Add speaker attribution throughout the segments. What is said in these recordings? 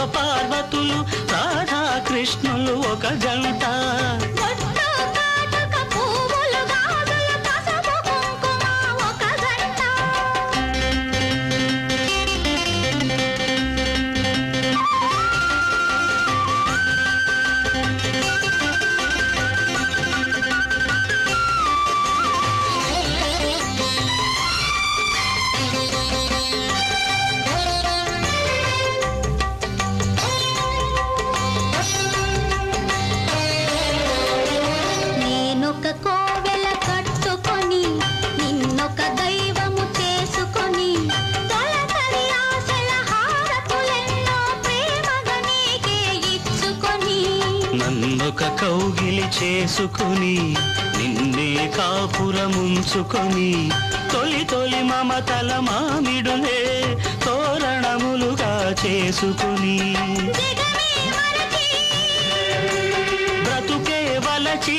Speaker 1: శివ పార్వతులు రాధాకృష్ణులు ఒక జంట.
Speaker 2: నన్నొక
Speaker 1: కౌగిలి చేసుకుని నిన్నే కాపురముంచుకొని తొలి తొలి మమతల మామిడులే తోరణములుగా చేసుకుని. బ్రతుకే వలచి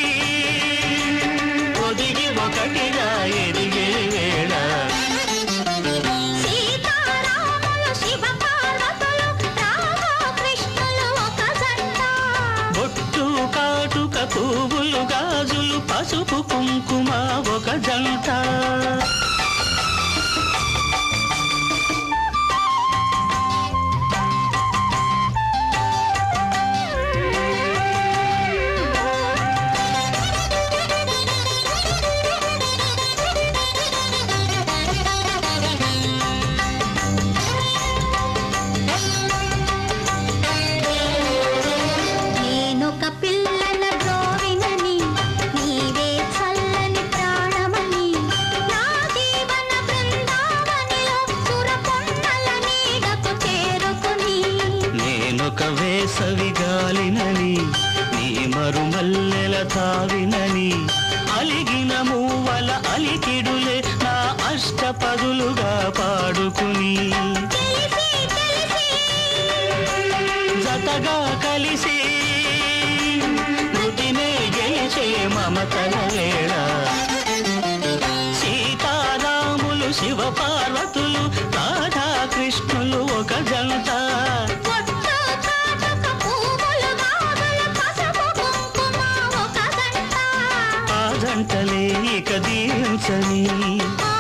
Speaker 1: కుంకుమ ఒక
Speaker 2: నేనొక
Speaker 1: వేసవి గాలినని నీ మరుమల్లెల తావినని అలిగిన మూవల అలికిడులే నా అష్టపదులుగా పాడుకుని. జతగా కలిసి మృతినే గెలిచే మమతల వేళ సీతారాములు శివపా 着你。